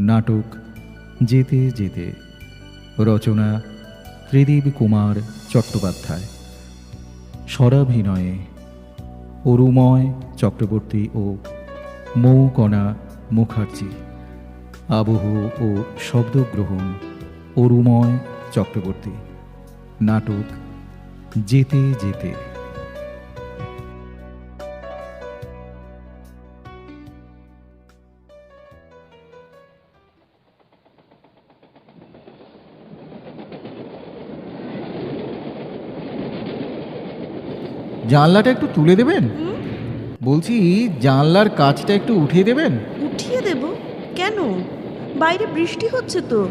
নাটক যেতে যেতে। রচনা ত্রিদীপ কুমার চট্টোপাধ্যায়। স্বরাভিনয়ে অরুময় চক্রবর্তী ও মৌকণা মুখার্জি। আবহ ও শব্দগ্রহণ অরুময় চক্রবর্তী। নাটক যেতে যেতে। জানলাটা একটু তুলে দেবেন? বলছি জানলার কাজটা একটু উঠিয়ে দেবেন? উঠিয়ে দেব? কেন? বাইরে বৃষ্টি হচ্ছে তো।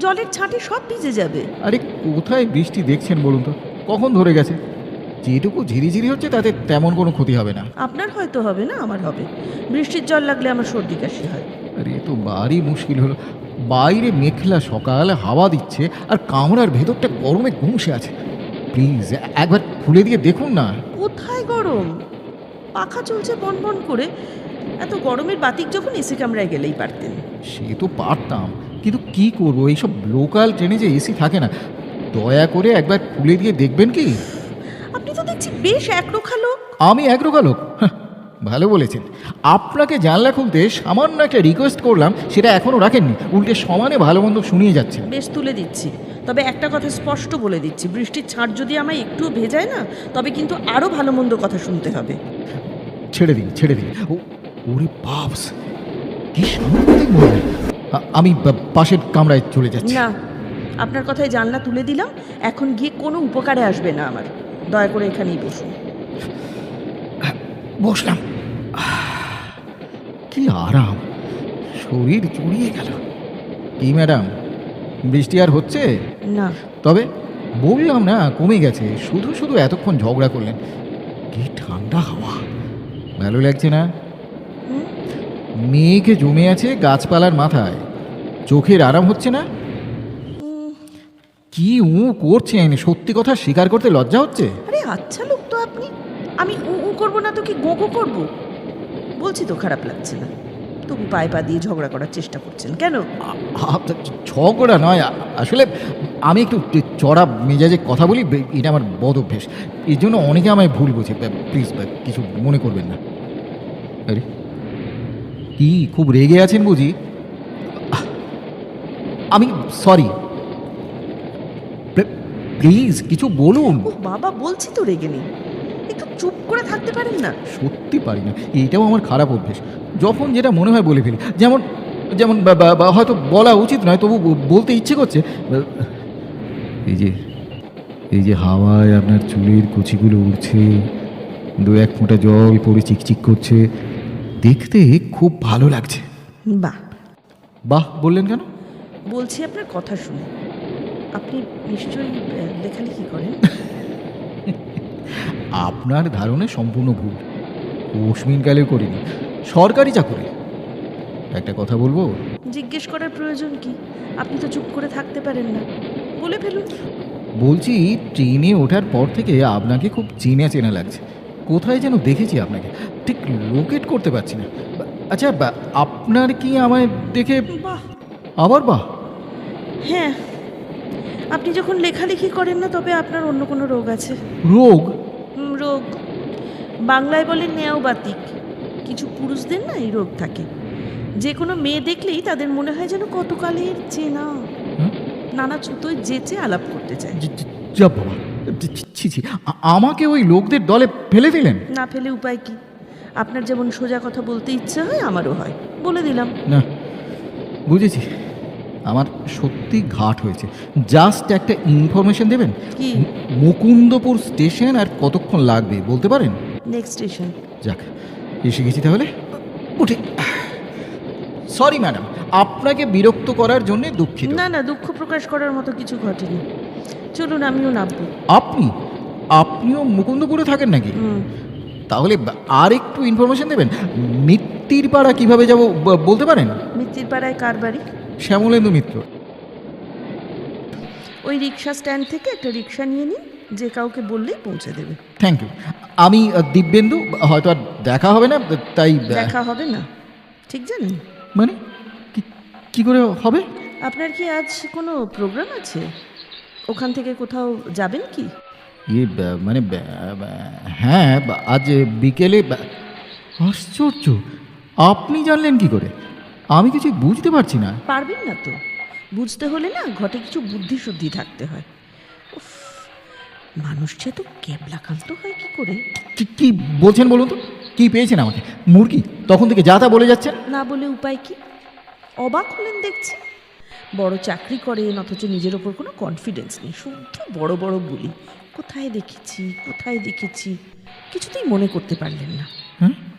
জলের ছাঁটে সব ভিজে যাবে। আরে কোথায় বৃষ্টি দেখছেন বলুন তো? কখন ধরে গেছে? যেটুকু ঝিরিঝিরি হচ্ছে তাতে তেমন কোনো ক্ষতি হবে না। আপনার হয়তো হবে না আমার হবে। বৃষ্টির জল লাগলে আমার সর্দি কাশি হয়। আরে তো ভারী মুশকিল হলো। বাইরে মেঘলা সকাল হাওয়া দিচ্ছে আর কামরার ভেতরটা গরমে ঘুমসে আছে। প্লিজ একবার খুলে দিয়ে দেখুন না। কোথায় গরম? পাখা চলছে বন বন করে। এত গরমের বাতিক যখন এসি কামরায় গেলেই পারতেন। সে তো পারতাম কিন্তু কি করব? এইসব লোকাল ট্রেনে যে এসি থাকে না দয়া করে একবার খুলে দিয়ে দেখবেন কি? আপনি তো দেখছি বেশ একরোখা লোক। আমি একরোখা লোক? হাহ, ভালো বলেছেন। আপনাকে জানলা খুলতে সামান্য একটা রিকোয়েস্ট করলাম সেটা এখনও রাখেননি। উল্টে সমানে ভালো মন্দ শুনিয়ে যাচ্ছে বেশ তুলে দিচ্ছি। তবে একটা কথা স্পষ্ট বলে দিচ্ছি বৃষ্টির ছাঁট যদি আমায় একটু ভেজায় না তবে কিন্তু আরও ভালো মন্দ কথা শুনতে হবে। ছেড়ে দিন ছেড়ে দিন। ওরে বাপস কি সাংঘাতিক মহিলা। আমি পাশের কামরায় চলে যাচ্ছি। না আপনার কথায় জানলা তুলে দিলাম এখন গিয়ে কোনো উপকারে আসবে না আমার। দয়া করে এখানেই বসুন। বসলাম। কি আরাম। শরীর জড়িয়ে গেল। কি ম্যাডাম? বৃষ্টি আর হচ্ছে? না। তবে বললাম না কমে গেছে। শুধু শুধু এতক্ষণ ঝগড়া করলেন। কি ঠান্ডা হাওয়া। ভালো লাগছে না? মেয়েকে জমে আছে গাছপালার মাথায়। চোখের আরাম হচ্ছে না? কি উ করছেন? সত্যি কথা স্বীকার করতে লজ্জা হচ্ছে? আরে আচ্ছা লোক তো আপনি। আমি উ উ করব না তো কি গোগো করব? বলছি তো খারাপ লাগছে না। তবু পায়ে পা দিয়ে ঝগড়া করার চেষ্টা করছেন। কেন? ঝগড়া নয়। আসলে আমি একটু চড়া মেজাজে কথা বলি এটা আমার বদ অভ্যেস। এর জন্য অনেকে আমায় ভুল বোঝে। প্লিজ কিছু মনে করবেন না। আরে কি খুব রেগে আছেন বুঝি? আমি সরি। প্লিজ কিছু বলুন। বাবা বলছি তো রেগে নেই। একটু চুপ করে থাকতে পারেন না। সত্যি পারি না। এইটাও আমার খারাপ অভ্যেস। যখন যেটা মনে হয় বলে ফেলি যেমন যেমন হয়তো বলা উচিত নয় তবু বলতে ইচ্ছে করছে এই যে এই যে হাওয়ায় আপনার চুলের কুচিগুলো উড়ছে দু এক ফোঁটা জল পড়ে চিকচিক করছে দেখতে খুব ভালো লাগছে। বাহ। বাহ বললেন কেন? বলছি আপনার কথা শুনে। আপনি নিশ্চয়ই লেখালেখি করেন? আপনার ধারণা সম্পূর্ণ ভুল। কালেও করিনি। সরকারি চাকরি। একটা কথা বলব? জিজ্ঞেস করার প্রয়োজন কি? আপনি তো চুপ করে থাকতে পারেন না। বলে ফেলুন। বলছি ট্রেনে ওঠার পর থেকে আপনাকে খুব চেনা চেনা লাগছে। কোথায় যেন দেখেছি আপনাকে। ঠিক লোকেট করতে পারছি না। আচ্ছা আপনার কি আমায় দেখে বাহ! আবার বাহ! হ্যাঁ। আপনি যখন লেখালেখি করেন না তবে আপনার অন্য কোনো রোগ আছে। রোগ? রোগ। বাংলায় বলে নেওবাতিক। কিছু পুরুষদের না এই রোগ থাকে। যে কোনো মেয়ে দেখলেই তাদের মনে হয় যেন কতকালের চেনা? নানা ছুতোয় যেচে আলাপ করতে চায়। যা বাবা। ছি ছি আমাকে ওই লোকদের দলে ফেলে দিলেন। না ফেলে উপায় কি? আপনার যেমন সোজা কথা বলতে ইচ্ছে হয় আমারও হয়। বলে দিলাম। না বুঝেছি। আমার সত্যি ঘাট হয়েছে। জাস্ট একটা ইনফরমেশন দেবেন? কি? মুকুন্দপুর স্টেশন আর কতক্ষণ লাগবে বলতে পারেন? নেক্সট স্টেশন যাক এসে গেছি তাহলে। উঠি। সরি ম্যাডাম আপনাকে বিরক্ত করার জন্য দুঃখিত। না না দুঃখ প্রকাশ করার মতো কিছু ঘটেনি। চলুন আমিও নামবো। আপনি? আপনিও মুকুন্দপুরে থাকেন নাকি? তাহলে আর একটু ইনফরমেশন দেবেন? মিত্তির পাড়া কীভাবে যাব বলতে পারেন? মিত্তির পাড়ায় কার বাড়ি? শ্যামলেন্দু মিত্র। ওই রিক্সা স্ট্যান্ড থেকে একটা রিক্সা নিয়ে নিন যে কাউকে বললেই পৌঁছে দেবে। থ্যাংক ইউ আমি দিব্যেন্দু হয়তো আর দেখা হবে না তাই দেখা হবে না। ঠিক জানেন? মানে? কি কি করে হবে? আপনার কি আজ কোনো প্রোগ্রাম আছে? ওখান থেকে কোথাও যাবেন কি? ইয়ে মানে হ্যাঁ আজ বিকেলে আশ্চর্য! আপনি জানলেন কি করে? আমি কিছু বুঝতে পারছি না। পারবেন না তো। বুঝতে হলে না ঘটে কিছু বুদ্ধি শুদ্ধি থাকতে হয়। উফ, মানুষ যে তো ক্যাবলাকান্ত হয় কি করে? কি কি বলছেন বলুন তো? কি পেয়েছেন আমাকে? মুরগি? তখন থেকে যা তা বলে যাচ্ছেন? না বলে উপায় কি? অবাক হলেন দেখছি। বড় চাকরি করেন অথচ নিজের ওপর কোনো কনফিডেন্স নেই। শুদ্ধ বড় বড় বলি। কোথায় দেখেছি কোথায় দেখেছি? কিছুতেই মনে করতে পারলেন না। বাহ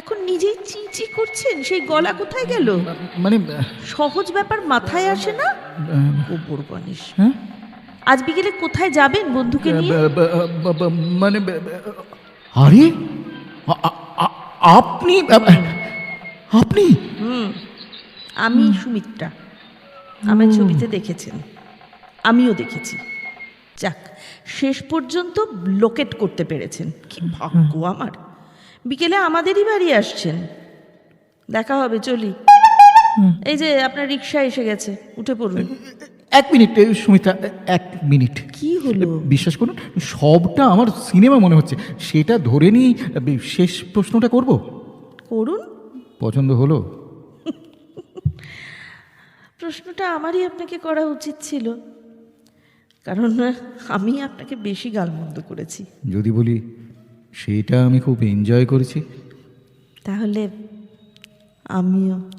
এখন নিজেই চি চি করছেন? সেই গলা কোথায় গেল? মানে সহজ ব্যাপার মাথায় আসে না? গোবর গণেশ। হ্যাঁ? আজ বিকেলে কোথায় যাবেন বন্ধুকে নিয়ে? মানে আরে আপনি আপনি? হুম আমি সুমিত্রা। আমার ছবিতে দেখেছেন। আমিও দেখেছি। যাক শেষ পর্যন্ত লোকেট করতে পেরেছেন। কি ভাগ্য আমার। বিকেলে আমাদেরই বাড়ি আসছেন। দেখা হবে চলি। এই যে আপনার রিক্সা এসে গেছে উঠে পড়ুন। এক মিনিট সুমিতা এক মিনিট। কি হলো? বিশ্বাস করুন সবটা আমার সিনেমা মনে হচ্ছে। সেটা ধরে নিয়েই শেষ প্রশ্নটা করব? করুন। পছন্দ হলো? প্রশ্নটা আমারই আপনাকে করা উচিত ছিল। কারণ আমি আপনাকে বেশি গালমন্দ করেছি। যদি বলি সেটা আমি খুব এনজয় করেছি। তাহলে আমিও।